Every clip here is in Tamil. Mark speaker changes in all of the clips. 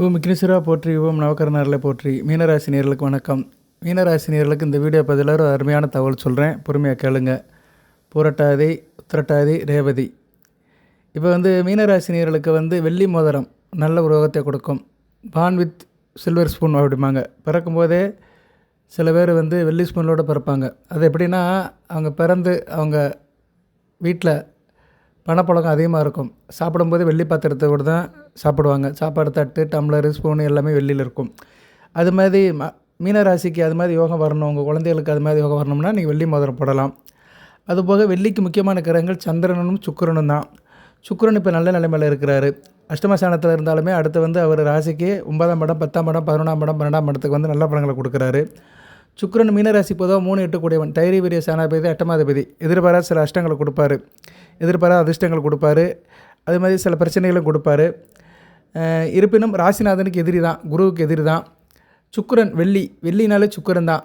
Speaker 1: ஓம் விக்னேஸ்வரா போற்றி ஓம் நவகரணர்களை போற்றி. மீனராசி நேர்களுக்கு வணக்கம். மீனராசி நேர்களுக்கு இந்த வீடியோ பதிலாக ஒரு அருமையான தகவல் சொல்கிறேன் பொறுமையாக கேளுங்க. புரட்டாதி உத்திரட்டாதி ரேவதி. இப்போ வந்து மீனராசி நேர்களுக்கு வந்து வெள்ளி மோதிரம் நல்ல ஒரு கொடுக்கும். பான் வித் சில்வர் ஸ்பூன் அப்படிம்பாங்க. பிறக்கும்போதே சில பேர் வந்து வெள்ளி ஸ்பூனோடு பிறப்பாங்க. அது எப்படின்னா அவங்க பிறந்து அவங்க வீட்டில் பணப்பழக்கம் அதிகமாக இருக்கும். சாப்பிடும்போது வெள்ளி பாத்திரத்தை கூட தான் சாப்பிடுவாங்க. சாப்பாடு தட்டு டம்ளர் ஸ்பூனு எல்லாமே வெள்ளியில் இருக்கும். அது மாதிரி ம மீனராசிக்கு அது மாதிரி யோகம் வரணும். உங்கள் குழந்தைகளுக்கு அது மாதிரி யோகம் வரணும்னா நீங்கள் வெள்ளி மோதிரம் போடலாம். அதுபோக வெள்ளிக்கு முக்கியமான கிரகங்கள் சந்திரனும் சுக்கரனும் தான். சுக்கரன் இப்போ நல்ல நிலைமையில் இருக்கிறாரு. அஷ்டமசானத்தில் இருந்தாலுமே அடுத்து வந்து அவர் ராசிக்கு ஒன்பதாம் படம் பத்தாம் படம் பதினொன்றாம் படம் பன்னெண்டாம் படத்துக்கு வந்து நல்ல படங்களை கொடுக்குறாரு. சுக்கரன் மீனராசி பொதுவாக மூணு எட்டு கூடியவன். தைரிய வீரிய சேனாபதி அட்டமாதிபதி. எதிர்பாராத சில அஷ்டங்களை கொடுப்பாரு. எதிர்பாராத அதிர்ஷ்டங்கள் கொடுப்பாரு. அது மாதிரி சில பிரச்சனைகளும் கொடுப்பாரு. இருப்பினும் ராசிநாதனுக்கு எதிரி தான் குருவுக்கு எதிரி தான் சுக்கிரன் வெள்ளி வெள்ளினாலே சுக்கிரன் தான்.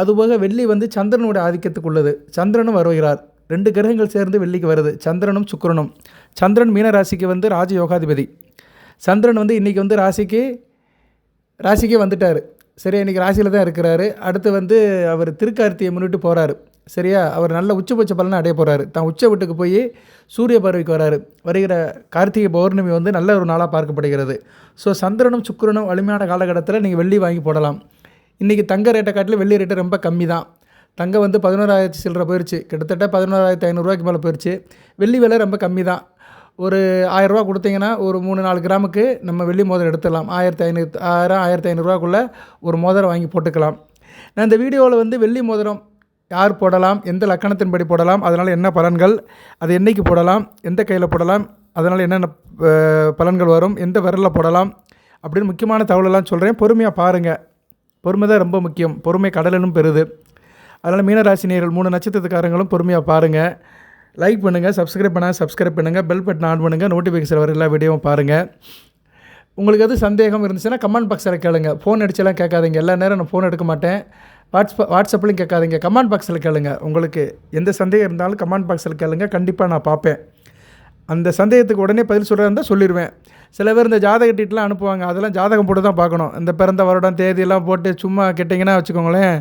Speaker 1: அதுபோக வெள்ளி வந்து சந்திரனோட ஆதிக்கத்துக்கு உள்ளது. சந்திரனும் வருகிறார். ரெண்டு கிரகங்கள் சேர்ந்து வெள்ளிக்கு வருது. சந்திரனும் சுக்கரனும். சந்திரன் மீன ராசிக்கு வந்து ராஜயோகாதிபதி. சந்திரன் வந்து இன்றைக்கி வந்து ராசிக்கு ராசிக்கே வந்துட்டார். சரி இன்றைக்கி ராசியில் தான் இருக்கிறாரு. அடுத்து வந்து அவர் திருக்கார்த்தியை முன்னிட்டு போகிறாரு சரியா? அவர் நல்ல உச்சபட்ச பலனை அடைய போகிறாரு தான் உச்ச வீட்டுக்கு போய் சூரிய பார்வைக்கு வராரு. வருகிற கார்த்திகை பௌர்ணமி வந்து நல்ல ஒரு நாளாக பார்க்கப்படுகிறது. ஸோ சந்திரனும் சுக்கிரனும் வலிமையான காலகட்டத்தில் நீங்கள் வெள்ளி வாங்கி போடலாம். இன்றைக்கி தங்க ரேட்டை காட்டிலும் வெள்ளி ரேட்டு ரொம்ப கம்மி தான். தங்கம் வந்து பதினோராயிரத்தி சில்லரை போயிடுச்சு கிட்டத்தட்ட பதினோராயிரத்தி ஐநூறுரூவாய்க்கு மேலே போயிடுச்சு வெள்ளி விலை ரொம்ப கம்மி தான். ஒரு ஆயிரரூவா கொடுத்தீங்கன்னா ஒரு மூணு நாலு கிராமுக்கு நம்ம வெள்ளி மோதிரம் எடுத்துடலாம். ஆயிரத்தி ஐநூறு ஆயிரம் ஆயிரத்தி ஐநூறுரூவாக்குள்ளே ஒரு மோதிரம் வாங்கி போட்டுக்கலாம். நான் இந்த வீடியோவில் வந்து வெள்ளி மோதிரம் யார் போடலாம் எந்த லக்கணத்தின்படி போடலாம் அதனால் என்ன பலன்கள் அது என்றைக்கு போடலாம் எந்த கையில் போடலாம் அதனால் என்னென்ன பலன்கள் வரும் எந்த விரலில் போடலாம் அப்படின்னு முக்கியமான தகவலெல்லாம் சொல்கிறேன். பொறுமையாக பாருங்கள் பொறுமை தான் ரொம்ப முக்கியம். பொறுமை கடலும் பெறுது. அதனால் மீனராசினியர்கள் மூணு நட்சத்திரத்துக்காரங்களும் பொறுமையாக பாருங்கள் லைக் பண்ணுங்கள் சப்ஸ்கிரைப் பண்ணால் சப்ஸ்கிரைப் பண்ணுங்கள் பெல் பட்டன் ஆன் பண்ணுங்கள் நோட்டிஃபிகேஷன் வர எல்லா வீடியோவும் பாருங்கள் உங்களுக்கு எது சந்தேகம் இருந்துச்சுன்னா கமெண்ட் பாக்ஸில் கேளுங்க. ஃபோன் அடிச்செல்லாம் கேட்காதீங்க. எல்லா நேரம் நான் ஃபோன் எடுக்க மாட்டேன். வாட்ஸ்அப் வாட்ஸ்அப்லையும் கேட்காதீங்க. கமெண்ட் பாக்ஸில் கேளுங்க. உங்களுக்கு எந்த சந்தேகம் இருந்தாலும் கமெண்ட் பாக்ஸில் கேளுங்க. கண்டிப்பாக நான் பார்ப்பேன். அந்த சந்தேகத்துக்கு உடனே பதில் சொல்கிறதா இருந்தால் சொல்லிடுவேன் சில பேர் இந்த ஜாதக டீட்டெலாம் அனுப்புவாங்க. அதெல்லாம் ஜாதகம் போட்டு தான் பார்க்கணும். இந்த பிறந்த வருடம் தேதியெல்லாம் போட்டு சும்மா கேட்டிங்கன்னா வச்சுக்கோங்களேன்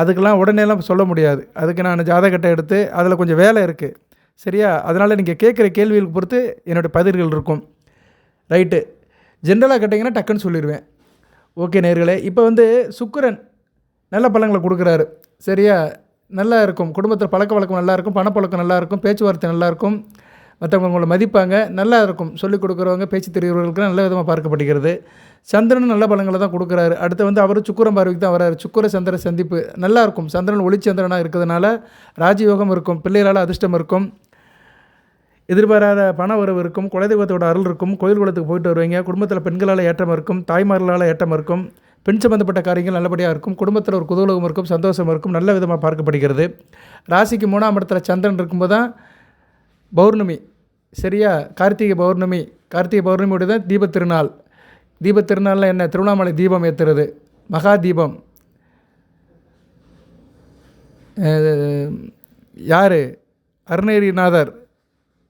Speaker 1: அதுக்கெல்லாம் உடனேலாம் சொல்ல முடியாது. அதுக்கு நான் ஜாதகத்தை எடுத்து அதில் கொஞ்சம் வேலை இருக்குது சரியா? அதனால் நீங்கள் கேட்குற கேள்விகளுக்கு பொறுத்து என்னோடய பதில்கள் இருக்கும். ரைட்டு. ஜென்ரலாக கேட்டிங்கன்னா டக்குன்னு சொல்லிடுவேன் ஓகே நேர்களே இப்போ வந்து சுக்கரன் நல்ல பழங்களை கொடுக்குறாரு. சரியா? நல்லா இருக்கும். குடும்பத்தில் பழக்க வழக்கம் நல்லா இருக்கும். பணப்பழக்கம் நல்லா இருக்கும். பேச்சுவார்த்தை நல்லா இருக்கும். மற்றவங்க உங்களை மதிப்பாங்க. நல்லா இருக்கும். சொல்லிக் கொடுக்குறவங்க பேச்சு தெரிகிறவர்களுக்கு நல்ல விதமாக பார்க்கப்படுகிறது. சந்திரன் நல்ல பலங்களை தான் கொடுக்குறாரு. அடுத்து வந்து அவர் சுக்குரம் பார்வைக்கு தான் வராரு. சுக்குர சந்திர சந்திப்பு நல்லா இருக்கும். சந்திரன் ஒளிச்சந்திரனாக இருக்கிறதுனால ராஜயோகம் இருக்கும். பிள்ளைகளால் அதிர்ஷ்டம் இருக்கும். எதிர்பாராத பண உறவு இருக்கும். குலதெய்வத்தோட அருள் இருக்கும். கோயில் குளத்துக்கு போயிட்டு வருவீங்க. குடும்பத்தில் பெண்களால் ஏற்றம் இருக்கும். தாய்மார்களால் ஏற்றம் இருக்கும். பெண் சம்பந்தப்பட்ட காரியங்கள் நல்லபடியாக இருக்கும். குடும்பத்தில் ஒரு குதூலகம் இருக்கும் சந்தோஷம் இருக்கும் நல்ல விதமாக பார்க்கப்படுகிறது. ராசிக்கு மூணாம் இடத்துல சந்திரன் இருக்கும்போது தான் பௌர்ணமி. சரியா? கார்த்திகை பௌர்ணமி. கார்த்திகை பௌர்ணமியோட தான் தீபத் திருநாள் தீபத் திருநாளில் என்ன? திருவண்ணாமலை தீபம் ஏற்றுறது மகா தீபம். யார்? அருணகிரிநாதர்.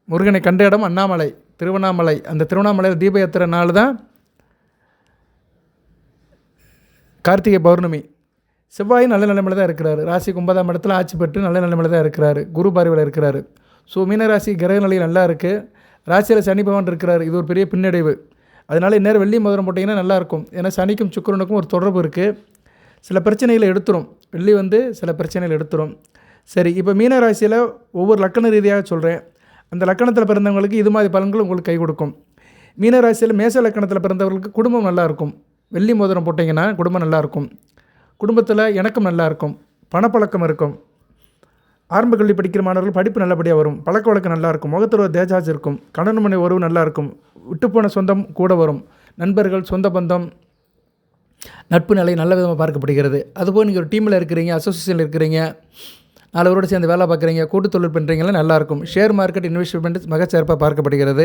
Speaker 1: முருகனை கண்ட இடம் அண்ணாமலை. திருவண்ணாமலை. அந்த திருவண்ணாமலையில் தீப ஏற்றுற நாள் தான் கார்த்திகை பௌர்ணமி. செவ்வாய் நல்ல நிலைமையில் தான் இருக்கிறாரு. ராசிக்கு ஒன்பதாம் இடத்துல ஆட்சி பெற்று நல்ல நிலைமையில் தான் இருக்கிறாரு. குரு பார்வையில் இருக்கிறாரு. ஸோ மீனராசி கிரக நிலை நல்லா இருக்குது ராசியில் சனி பகவான் இருக்கிறாரு. இது ஒரு பெரிய பின்னடைவு. அதனால் இந்நேரம் வெள்ளி மோதிரம் போட்டிங்கன்னா நல்லாயிருக்கும் ஏன்னா சனிக்கும் சுக்கிரனுக்கும் ஒரு தொடர்பு இருக்குது சில பிரச்சனைகளை எடுத்துரும். வெள்ளி வந்து சில பிரச்சனைகள் எடுத்துரும். சரி இப்போ மீனராசியில் ஒவ்வொரு லக்கண ரீதியாக சொல்கிறேன் அந்த லக்கணத்தில் பிறந்தவங்களுக்கு இது மாதிரி பலன்கள் உங்களுக்கு கை கொடுக்கும். மீனராசியில் மேச லக்கணத்தில் பிறந்தவர்களுக்கு குடும்பம் நல்லாயிருக்கும் வெள்ளி மோதிரம் போட்டிங்கன்னா குடும்பம் நல்லாயிருக்கும். குடும்பத்தில் எனக்கும் நல்லாயிருக்கும். பணப்பழக்கம் இருக்கும். ஆரம்ப கல்வி படிக்கிற மாணவர்கள் படிப்பு நல்லபடியாக வரும். பழக்க வழக்கம் நல்லாயிருக்கும். முகத்தில் ஒரு தேஜாஜ் இருக்கும். கணவன் மனை உறவு நல்லா இருக்கும் விட்டுப்போன சொந்தம் கூட வரும். நண்பர்கள் சொந்த பந்தம் நட்பு நிலை நல்ல விதமாக பார்க்கப்படுகிறது. அதுபோல் நீங்கள் ஒரு டீமில் இருக்கிறீங்க அசோசியேஷனில் இருக்கிறீங்க நாலு பேரோடு சேர்ந்து வேலை பார்க்குறீங்க கூட்டு தொழில் பண்ணுறீங்களா நல்லாயிருக்கும் ஷேர் மார்க்கெட் இன்வெஸ்ட்மெண்ட் மிகச்சிறப்பாக பார்க்கப்படுகிறது.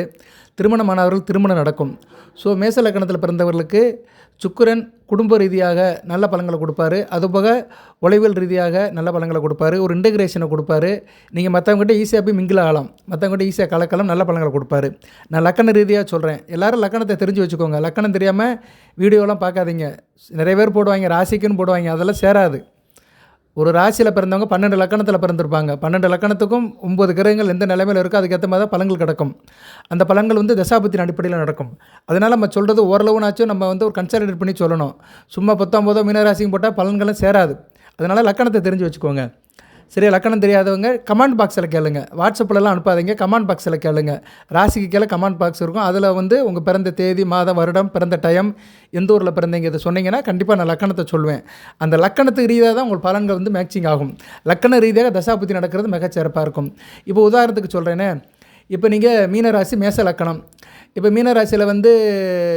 Speaker 1: திருமணமானவர்கள் திருமணம் நடக்கும். ஸோ மேச லக்கணத்தில் பிறந்தவர்களுக்கு சுக்கரன் குடும்ப ரீதியாக நல்ல பலங்களை கொடுப்பாரு. அதுபோக உளவியல் ரீதியாக நல்ல பலங்களை கொடுப்பாரு. ஒரு இன்டகிரேஷனை கொடுப்பாரு. நீங்கள் மற்றவங்ககிட்ட ஈஸியாக போய் மிங்கில் ஆகலாம். மற்றவங்ககிட்ட ஈஸியாக கலக்கலாம் நல்ல பலங்களை கொடுப்பாரு. நான் லக்கண ரீதியாக சொல்கிறேன் எல்லாரும் லக்கணத்தை தெரிஞ்சு வச்சுக்கோங்க. லக்கணம் தெரியாமல் வீடியோலாம் பார்க்காதீங்க. நிறைய பேர் போடுவாங்க ராசிக்குன்னு போடுவாங்க. அதெல்லாம் சேராது. ஒரு ராசியில் பிறந்தவங்க பன்னெண்டு லக்கணத்தில் பிறந்திருப்பாங்க. பன்னெண்டு லக்கணத்துக்கும் ஒம்பது கிரகங்கள் எந்த நிலைமையில் இருக்கோ அதுக்கேற்ற மாதிரி தான் பலன்கள் கிடக்கும். அந்த பலன்கள் வந்து தசாபத்தின் அடிப்படையில் நடக்கும். அதனால் நம்ம சொல்கிறது ஓரளவுனாச்சும் நம்ம வந்து ஒரு கன்சல்டேட் பண்ணி சொல்லணும். சும்மா பத்தொம்போதோ மீனராசியும் போட்டால் பலன்களும் சேராது. அதனால் லக்கணத்தை தெரிஞ்சு வச்சுக்கோங்க. சரியா லக்கணம் தெரியாதவங்க கமெண்ட் பாக்ஸில் கேளுங்க. வாட்ஸ்அப்லலாம் அனுப்பாதீங்க கமெண்ட் பாக்ஸில் கேளுங்க. ராசிக்கு கீழே கமெண்ட் பாக்ஸ் இருக்கும். அதில் வந்து உங்கள் பிறந்த தேதி மாதம் வருடம் பிறந்த டைம் எந்த ஊரில் பிறந்தீங்க இதை சொன்னீங்கன்னா கண்டிப்பாக நான் லக்கணத்தை சொல்லுவேன் அந்த லக்கணத்துக்கு ரீதியாக தான் உங்கள் பலன்கள் வந்து மேட்சிங் ஆகும். லக்கண ரீதியாக தசாபுத்தி நடக்கிறது மிகச்சிறப்பாக இருக்கும். இப்போ உதாரணத்துக்கு சொல்கிறேனே இப்போ நீங்கள் மீனராசி மேச லக்கணம். இப்போ மீனராசியில் வந்து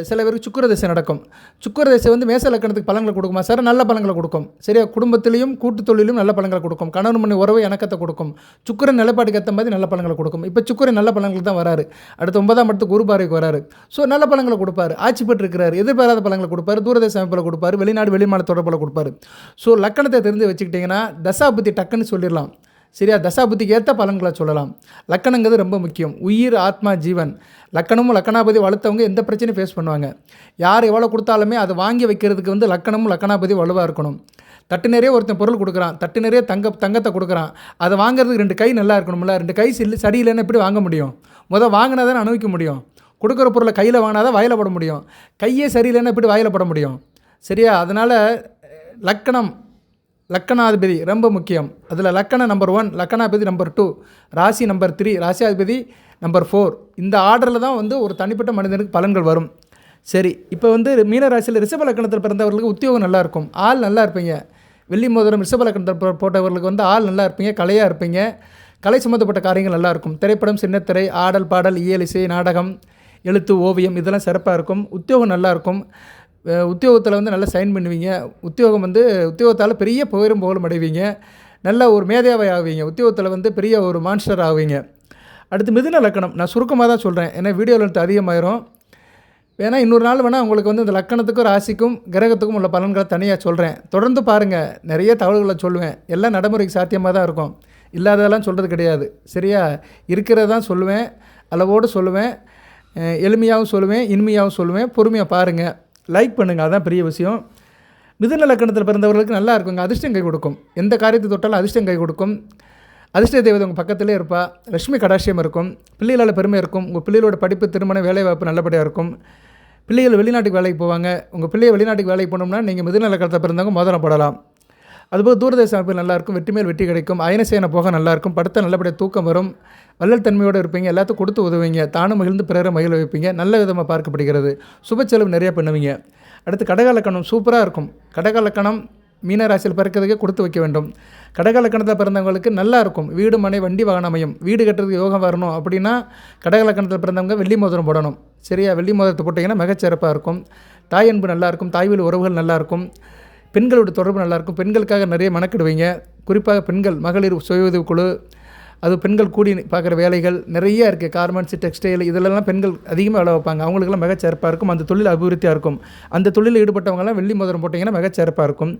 Speaker 1: சில பேருக்கு சுக்கர தசை நடக்கும். சுக்கிர தசை வந்து மேச லக்கணத்துக்கு பலன்களை கொடுக்குமா? சார் நல்ல பலன்களை கொடுக்கும். சரியா? குடும்பத்திலையும் கூட்டு தொழிலும் நல்ல பலன்களை கொடுக்கும். கணவன் மணி உறவு இணக்கத்தை கொடுக்கும். சுக்கிரன் நிலப்பாட்டுக்கு ஏற்ற மாதிரி நல்ல பலன்களை கொடுக்கும். இப்போ சுக்கரன் நல்ல பலன்கள் தான் வராரு. அடுத்து ஒன்பதாம் இடத்துக்கு குரு பார்வைக்கு வராரு. ஸோ நல்ல பலன்களை கொடுப்பார். ஆட்சி பெற்றிருக்கிறார். எதிர்பாராத பலன்களை கொடுப்பாரு. தூரதேச அமைப்பில் கொடுப்பார். வெளிநாடு வெளிமாநில தொடர்பில் கொடுப்பாரு. ஸோ லக்கணத்தை தெரிஞ்சு வச்சுக்கிட்டிங்கன்னா தசாபுத்தி டக்குன்னு சொல்லிடலாம். சரியா? தசாபுத்திக்கு ஏற்ற பலன்களை சொல்லலாம். லக்கணங்கிறது ரொம்ப முக்கியம். உயிர் ஆத்மா ஜீவன். லக்கணமும் லக்கணாபதி வளர்த்தவங்க எந்த பிரச்சனையும் ஃபேஸ் பண்ணுவாங்க. யார் எவ்வளோ கொடுத்தாலுமே அதை வாங்கி வைக்கிறதுக்கு வந்து லக்கணமும் லக்கணாபதி வலுவாக இருக்கணும். தட்டு நிறைய ஒருத்தன் பொருள் கொடுக்குறான். தட்டு நிறைய தங்க தங்கத்தை கொடுக்குறான். அதை வாங்குறதுக்கு ரெண்டு கை நல்லா இருக்கணும்ல. ரெண்டு கை சில்லு சரியில்லைன்னு எப்படி வாங்க முடியும்? முதல் வாங்கினா தானே அனுபவிக்க முடியும். கொடுக்குற பொருளை கையில் வாங்கினா தான் வாயில் போட முடியும். கையே சரியில்லைன்னா எப்படி வாயில் போட முடியும்? சரியா? அதனால் லக்கணம் லக்கணாதிபதி ரொம்ப முக்கியம். அதில் லக்கண நம்பர் ஒன் லக்கணாதிபதி நம்பர் டூ ராசி நம்பர் த்ரீ ராசியாதிபதி நம்பர் ஃபோர் இந்த ஆர்டரில் தான் வந்து ஒரு தனிப்பட்ட மனிதனுக்கு பலன்கள் வரும். சரி இப்போ வந்து மீன ராசியில் ரிஷப லக்கணத்தில் பிறந்தவர்களுக்கு உத்தியோகம் நல்லா இருக்கும். ஆள் நல்லா இருப்பீங்க. வெள்ளி மோதிரம் ரிஷப லக்கணத்தில் போட்டவர்களுக்கு வந்து ஆள் நல்லா இருப்பீங்க கலையாக இருப்பீங்க. கலை சம்மந்தப்பட்ட காரியங்கள் நல்லா இருக்கும். திரைப்படம் சின்னத்திரை ஆடல் பாடல் இயல் இசை நாடகம் எழுத்து ஓவியம் இதெல்லாம் சிறப்பாக இருக்கும். உத்தியோகம் நல்லாயிருக்கும் உத்தியோகத்தில் வந்து நல்லா சைன் பண்ணுவீங்க. உத்தியோகம் வந்து உத்தியோகத்தால் பெரிய புகழும் புகழும் அடைவீங்க. நல்ல ஒரு மேதையாவை ஆவீங்க. உத்தியோகத்தில் வந்து பெரிய ஒரு மான்ஸ்டர் ஆவீங்க. அடுத்து மிதுன லக்கணம். நான் சுருக்கமாக தான் சொல்கிறேன் ஏன்னா வீடியோ லென்த் அதிகமாயிரும். வேணால் இன்னொரு நாள் வேணால் உங்களுக்கு வந்து இந்த லக்கணத்துக்கும் ராசிக்கும் கிரகத்துக்கும் உள்ள பலன்களை தனியாக சொல்கிறேன் தொடர்ந்து பாருங்கள் நிறைய தகவல்களை சொல்லுவேன். எல்லாம் நடைமுறைக்கு சாத்தியமாக தான் இருக்கும். இல்லாததெல்லாம் சொல்கிறது கிடையாது. சரியா? இருக்கிறதான் சொல்லுவேன். அளவோடு சொல்லுவேன். எளிமையாகவும் சொல்லுவேன். இனிமையாகவும் சொல்லுவேன். பொறுமையாக பாருங்கள் லைக் பண்ணுங்கள் அதுதான் பெரிய விஷயம். மிதுன லக்கணத்தில் பிறந்தவர்களுக்கு நல்லா இருக்குங்க அதிர்ஷ்டம் கை கொடுக்கும். எந்த காரியத்தை தொட்டாலும் அதிர்ஷ்டம் கை கொடுக்கும். அதிர்ஷ்ட தேவதை உங்கள் பக்கத்திலே இருப்பா. லட்சுமி கடாட்சியம் இருக்கும். பிள்ளைகளால் பெருமை இருக்கும். உங்கள் பிள்ளைகளோட படிப்பு திருமணம் வேலைவாய்ப்பு நல்லபடியாக இருக்கும். பிள்ளைகள் வெளிநாட்டுக்கு வேலைக்கு போவாங்க. உங்கள் பிள்ளைய வெளிநாட்டுக்கு வேலைக்கு போனோம்னா நீங்கள் மிதுன லக்கணத்தில் பிறந்தவங்க மோதிரம் போடலாம். அதுபோல் தூரதேச அமைப்பு நல்லாயிருக்கும் வெற்றி மேல் வெற்றி கிடைக்கும். அயனசேன போக நல்லாயிருக்கும் படுத்த நல்லபடியாக தூக்கம் வரும். வள்ளல் தன்மையோடு இருப்பீங்க எல்லாத்தையும் கொடுத்து உதவுவீங்க தானும் மகிழ்ந்து பிறரை மகிழ வைப்பீங்க நல்ல விதமாக பார்க்கப்படுகிறது. சுப செலவு நிறையா பண்ணுவீங்க. அடுத்து கடகாலக்கணம் சூப்பராக இருக்கும். கடகாலக்கணம் மீனராசியில் பிறக்கிறதுக்கே கொடுத்து வைக்க வேண்டும். கடகலக்கணத்தில் பிறந்தவங்களுக்கு நல்லா இருக்கும். வீடு மனை வண்டி வாகனம் அமையும். வீடு கட்டுறதுக்கு யோகம் வரணும் அப்படின்னா கடகலக்கணத்தில் பிறந்தவங்க வெள்ளி மோதிரம் போடணும். சரியா? வெள்ளி மோதிரத்தை போட்டிங்கன்னா மிகச்சிறப்பாக இருக்கும். தாய் அன்பு நல்லாயிருக்கும் தாய்வில் உறவுகள் நல்லாயிருக்கும் பெண்களோட தொடர்பு நல்லாயிருக்கும் பெண்களுக்காக நிறைய மணக்கிடுவீங்க குறிப்பாக பெண்கள் மகளிர் சுய உதவிக்குழு அது பெண்கள் கூடி பார்க்குற வேலைகள் நிறைய இருக்குது. கார்மெண்ட்ஸ் டெக்ஸ்டைல் இதிலெல்லாம் பெண்கள் அதிகமாக வேலை வைப்பாங்க அவங்களுக்குலாம் மிகச்சிறப்பாக இருக்கும். அந்த தொழில் அபிவிருத்தியாக இருக்கும். அந்த தொழிலில் ஈடுபட்டவங்கலாம் வெள்ளி மோதிரம் போட்டிங்கன்னா மிகச்சிறப்பாக இருக்கும்.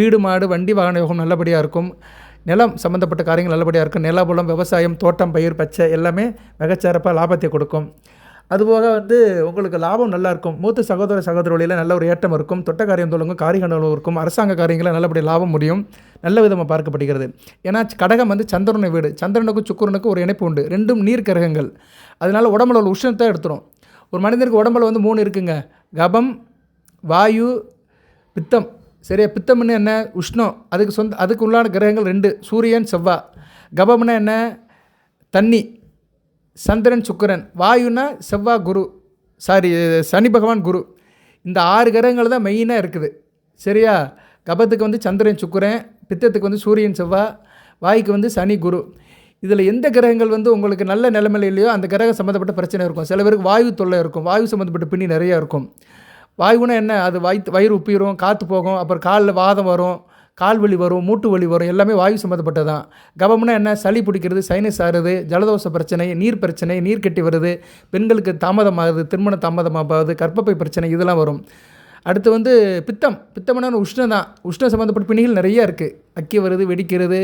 Speaker 1: வீடு மாடு வண்டி வாகன யோகம் நல்லபடியாக இருக்கும். நிலம் சம்மந்தப்பட்ட காரியங்கள் நல்லபடியாக இருக்கும். நிலபுலம் விவசாயம் தோட்டம் பயிர் பச்சை எல்லாமே மிகச்சிறப்பாக லாபத்தை கொடுக்கும். அதுபோக வந்து உங்களுக்கு லாபம் நல்லா இருக்கும் மூத்த சகோதர சகோதர வழியில் நல்ல ஒரு ஏற்றம் இருக்கும். தொட்ட காரியம் தொழுங்கும் காரியங்கள் இருக்கும். அரசாங்க காரியங்களில் நல்லபடியாக லாபம் முடியும். நல்ல விதமாக பார்க்கப்படுகிறது. ஏன்னா கடகம் வந்து சந்திரனை வீடு. சந்திரனுக்கும் சுக்கரனுக்கும் ஒரு இணைப்பு உண்டு. ரெண்டும் நீர் கிரகங்கள் அதனால் உடம்புல உள்ள உஷ்ணத்தை எடுத்துரும். ஒரு மனிதனுக்கு உடம்புல வந்து மூணு இருக்குங்க. கபம் வாயு பித்தம். சரியா? பித்தம்னு என்ன? உஷ்ணம். அதுக்கு சொந்த அதுக்கு உள்ளான கிரகங்கள் ரெண்டு. சூரியன் செவ்வாய் கபம்னா என்ன? தண்ணி. சந்திரன் சுக்கரன் வாயுனா செவ்வாய் குரு சாரி சனி பகவான் குரு. இந்த ஆறு கிரகங்கள் தான் மெயினாக இருக்குது. சரியா? கபத்துக்கு வந்து சந்திரன் சுக்கிரன் பித்தத்துக்கு வந்து சூரியன் செவ்வாய் வாய்க்கு வந்து சனி குரு. இதில் எந்த கிரகங்கள் வந்து உங்களுக்கு நல்ல நிலைமையில் இல்லையோ அந்த கிரகம் சம்மந்தப்பட்ட பிரச்சனை இருக்கும். சில பேருக்கு வாயு தொல்லை இருக்கும். வாயு சம்மந்தப்பட்ட பின்னி நிறையா இருக்கும். வாயுனா என்ன? அது வயிற்று வயிறு உப்பிரும் காற்று போகும். அப்புறம் காலில் வாதம் வரும். கால் வலி வரும் மூட்டு வலி வரும் எல்லாமே வாயு சம்மந்தப்பட்டது தான் கபம்னா என்ன? சளி பிடிக்கிறது சைனஸ் ஆறுது ஜலதோஷ பிரச்சனை நீர் பிரச்சனை நீர் கட்டி வருது பெண்களுக்கு தாமதமாகுது திருமண தாமதமாகுது கற்பப்பை பிரச்சனை இதெல்லாம் வரும். அடுத்து வந்து பித்தம். பித்தம்னா உஷ்ணம் தான் உஷ்ணம் சம்மந்தப்பட்ட பிணிகள் நிறைய இருக்குது அக்கி வருது வெடிக்கிறது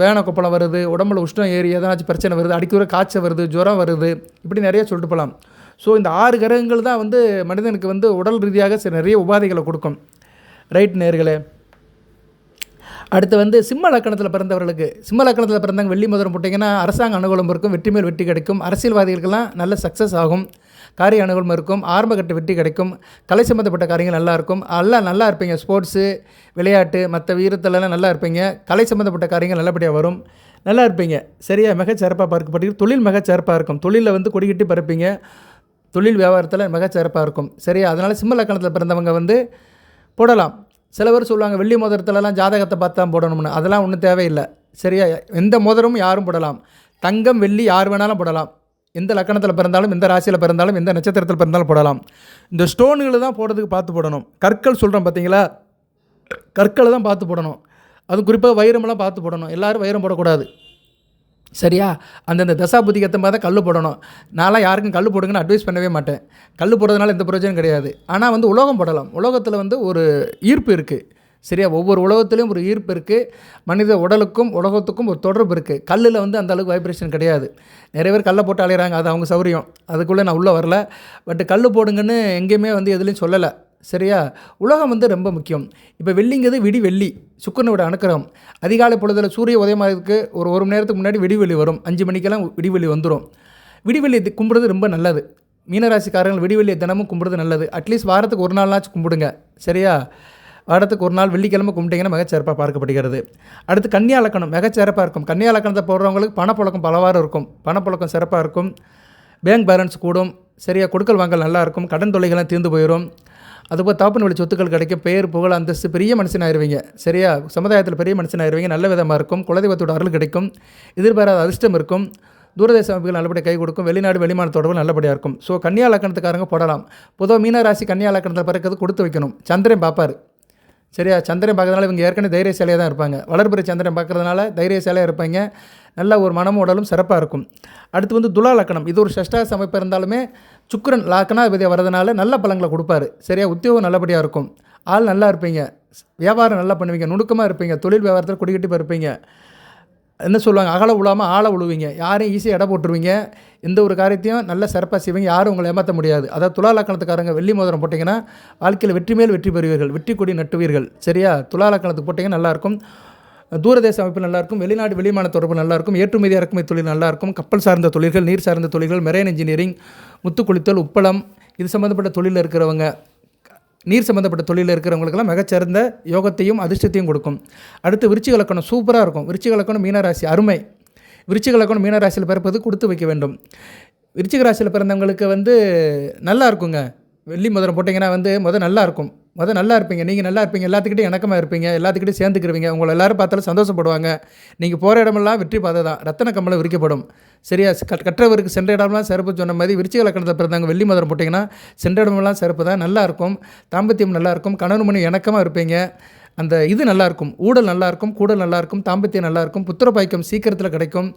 Speaker 1: வேன கொப்பளம் வருது உடம்புல உஷ்ணம் ஏறி எதனாச்சும் பிரச்சனை வருது அடிக்கிற காய்ச்சல் வருது ஜுரம் வருது இப்படி நிறைய சொல்லிட்டு போகலாம் ஸோ இந்த ஆறு கிரகங்கள் தான் வந்து மனிதனுக்கு வந்து உடல் ரீதியாக சில நிறைய உபாதைகளை கொடுக்கும். ரைட் நேர்களே? அடுத்து வந்து சிம்ம லக்கணத்தில் பிறந்தவர்களுக்கு சிம்ம லக்கணத்தில் பிறந்தவங்க வெள்ளி முதலம் போட்டிங்கன்னா அரசாங்க அனுகூலம் இருக்கும் வெற்றி மேல் வெற்றி கிடைக்கும் அரசியல்வாதிகளுக்கெல்லாம் நல்ல சக்ஸஸ் ஆகும் காரிய அனுகூலம் இருக்கும் ஆரம்பகட்ட வெற்றி கிடைக்கும் கலை சம்மந்தப்பட்ட காரியங்கள் நல்லா இருக்கும் எல்லாம் நல்லா இருப்பீங்க ஸ்போர்ட்ஸு விளையாட்டு மற்ற வீரத்திலலாம் நல்லா இருப்பீங்க கலை சம்மந்தப்பட்ட காரியங்கள் நல்லபடியாக வரும் நல்லா இருப்பீங்க. சரியா மிகச்சிறப்பாக சிறப்பாக தொழில் மிகச்சிறப்பாக இருக்கும். தொழிலில் வந்து கொடிக்கிட்டு பறப்பீங்க தொழில் வியாபாரத்தில் மிகச்சிறப்பாக இருக்கும். சரியா அதனால் சிம்ம லக்கணத்தில் பிறந்தவங்க வந்து போடலாம். சில பேர் சொல்லுவாங்க வெள்ளி மோதிரத்துலலாம் ஜாதகத்தை பார்த்து தான் போடணும்னு. அதெல்லாம் ஒன்றும் தேவையில்லை. சரியா? எந்த மோதிரமும் யாரும் போடலாம். தங்கம் வெள்ளி யார் வேணாலும் போடலாம். எந்த லக்கணத்தில் பிறந்தாலும் எந்த ராசியில் பிறந்தாலும் எந்த நட்சத்திரத்தில் பிறந்தாலும் போடலாம். இந்த ஸ்டோனுகளை தான் போடுறதுக்கு பார்த்து போடணும். கற்கள் சொல்கிறோம் பார்த்தீங்களா கற்களை தான் பார்த்து போடணும். அது குறிப்பாக வைரமெல்லாம் பார்த்து போடணும். எல்லாரும் வைரம் போடக்கூடாது. சரியா? அந்தந்த தசாபுத்திக்கு ஏற்ற மாதிரி தான் கல் போடணும். நான்லாம் யாருக்கும் கல் போடுங்கன்னு அட்வைஸ் பண்ணவே மாட்டேன். கல் போடுறதுனால எந்த பிரயோஜனம் கிடையாது. ஆனால் வந்து உலோகம் போடலாம். உலோகத்தில் வந்து ஒரு ஈர்ப்பு இருக்குது சரியா? ஒவ்வொரு உலகத்துலேயும் ஒரு ஈர்ப்பு இருக்குது மனித உடலுக்கும் உலகத்துக்கும் ஒரு தொடர்பு இருக்குது கல்லில் வந்து அந்த அளவுக்கு வைப்ரேஷன் கிடையாது. நிறைய பேர் கல்லை போட்டு அலையிறாங்க. அது அவங்க சௌரியம். அதுக்குள்ளே நான் உள்ளே வரல. பட் கல் போடுங்கன்னு எங்கேயுமே வந்து எதுலேயும் சொல்லலை. சரியா? உலகம் வந்து ரொம்ப முக்கியம். இப்போ வெள்ளிங்கிறது விடி வெள்ளி சுக்கரனோட அனுக்கிரகம். அதிகாலை பொழுதில் சூரிய உதயமாகிறதுக்கு ஒரு ஒரு மணி நேரத்துக்கு முன்னாடி விடிவெளி வரும். அஞ்சு மணிக்கெல்லாம் விடிவெளி வந்துடும் விடிவெளி கும்பிடுறது ரொம்ப நல்லது. மீனராசிக்காரர்கள் விடிவெளியை தினமும் கும்பிடுறது நல்லது. அட்லீஸ்ட் வாரத்துக்கு ஒரு நாள்னாச்சும் கும்பிடுங்க. சரியா? வாரத்துக்கு ஒரு நாள் வெள்ளிக்கிழமை கும்பிட்டீங்கன்னா மிகச்சிறப்பாக பார்க்கப்படுகிறது. அடுத்து கன்னியா லக்கணம் மிகச்சிறப்பாக இருக்கும். கன்னியாலக்கணத்தை போடுறவங்களுக்கு பணப்புழக்கம் பலவாறு இருக்கும். பணப்புழக்கம் சிறப்பாக இருக்கும். பேங்க் பேலன்ஸ் கூடும். சரியாக கொடுக்கல் வாங்கல் நல்லாயிருக்கும் கடன் தொல்லைகள்லாம் தீர்ந்து போயிடும் அதுபோல் தாப்பன் வழி சொத்துக்கள் கிடைக்கும் பெயர் புகழ் அந்தஸ்து பெரிய மனுஷனாயிருவீங்க. சரியா? சமுதாயத்தில் பெரிய மனுஷனாயிருவீங்க. நல்ல விதமாக இருக்கும். குலதெய்வத்தோட அருள் கிடைக்கும். எதிர்பாராத அதிர்ஷ்டம் இருக்கும். தூரதேச அமைப்புகள் நல்லபடியாக கை கொடுக்கும். வெளிநாடு வெளிமான தொடர்பு நல்லபடியாக இருக்கும். ஸோ கன்னியா லக்கணத்துக்காரங்க போடலாம். பொதுவாக மீனராசி கன்னியா லக்கணத்தில் பிறக்கிறது கொடுத்து வைக்கணும். சந்திரன் பார்ப்பார். சரியா? சந்திரன் பார்க்கறதுனால இவங்க ஏற்கனவே தைரியசாலியாக தான் இருப்பாங்க. வளர்பிறை சந்திரன் பார்க்கறதுனால தைரியசாலியாக இருப்பாங்க. நல்ல ஒரு மனமும் உடலும் சிறப்பாக இருக்கும். அடுத்து வந்து துலா லக்கணம். இது ஒரு ஷஷ்டாச அமைப்பு இருந்தாலுமே சுக்கிரன் லக்கணாதிபதியாக வரதுனால நல்ல பழங்களை கொடுப்பாரு. சரியா? உத்தியோகம் நல்லபடியாக இருக்கும். ஆள் நல்லா இருப்பீங்க. வியாபாரம் நல்லா பண்ணுவீங்க. நுணுக்கமாக இருப்பீங்க. தொழில் வியாபாரத்தில் குடிக்கட்டி இருப்பீங்க. என்ன சொல்லுவாங்க? அகல உழாமல் ஆழ உழுவீங்க. யாரையும் ஈஸியாக இட போட்டுருவீங்க. எந்த ஒரு காரியத்தையும் நல்ல சிறப்பாக செய்வீங்க. யாரும் உங்களை ஏமாற்ற முடியாது. அதாவது துலா லக்கணத்துக்காரங்க வெள்ளி மோதிரம் போட்டிங்கன்னா வாழ்க்கையில் வெற்றி மேல் வெற்றி பெறுவீர்கள். வெற்றி கொடி நட்டுவீர்கள். சரியா? துலா லக்கணத்துக்கு போட்டிங்கன்னா நல்லாயிருக்கும் தூரதேச அமைப்பு நல்லாயிருக்கும் வெளிநாடு வெளிமான தொடர்பு நல்லாயிருக்கும் ஏற்றுமதி இறக்குமதி தொழில் நல்லாயிருக்கும் கப்பல் சார்ந்த தொழில்கள் நீர் சார்ந்த தொழில்கள் மெரைன் இன்ஜினியரிங் முத்து குளித்தல் உப்பளம் இது சம்மந்தப்பட்ட தொழிலில் இருக்கிறவங்க நீர் சம்மந்தப்பட்ட தொழிலில் இருக்கிறவங்களுக்கெல்லாம் மிகச்சிறந்த யோகத்தையும் அதிர்ஷ்டத்தையும் கொடுக்கும். அடுத்து விருச்சிக இலக்கணம் சூப்பராக இருக்கும். விருச்சிக இலக்கணம் மீனராசி அருமை. விருச்சிக இலக்கணம் மீனராசியில் பிறப்பது கொடுத்து வைக்க வேண்டும். விருச்சிக ராசியில் பிறந்தவங்களுக்கு வந்து நல்லா இருக்குங்க வெள்ளி முதலம் போட்டிங்கன்னா வந்து முதல் நல்லா இருக்கும் மொதல் நல்லா இருப்பீங்க. நீங்கள் நல்லா இருப்பீங்க. எல்லாத்துக்கிட்டையும் இணக்கமாக இருப்பீங்க. எல்லாத்துக்கிட்டையும் சேர்ந்துக்கிருவீங்க. உங்களை எல்லோரும் பார்த்தாலும் சந்தோஷப்படுவாங்க. நீங்கள் போகிற இடமெல்லாம் வெற்றி பாதை தான். ரத்தன கம்பளம் விரிக்கப்படும் சரியா? கற்றவருக்கு சென்ற இடமெல்லாம் சிறப்பு சொன்ன மாதிரி விருச்சிக லக்கணத்தை பிறந்தவங்க வெள்ளி மதுரம் போட்டிங்கன்னா சென்ற இடமெல்லாம் சிறப்பு தான். நல்லா இருக்கும். தாம்பத்தியம் நல்லா இருக்கும். கணவன் மணி இணக்கமாக இருப்பீங்க. அந்த இது நல்லாயிருக்கும் ஊடல் நல்லாயிருக்கும் கூடல் நல்லாயிருக்கும் தாம்பத்தியம் நல்லாயிருக்கும் புத்திர பாய்க்கம் சீக்கிரத்தில் கிடைக்கும்.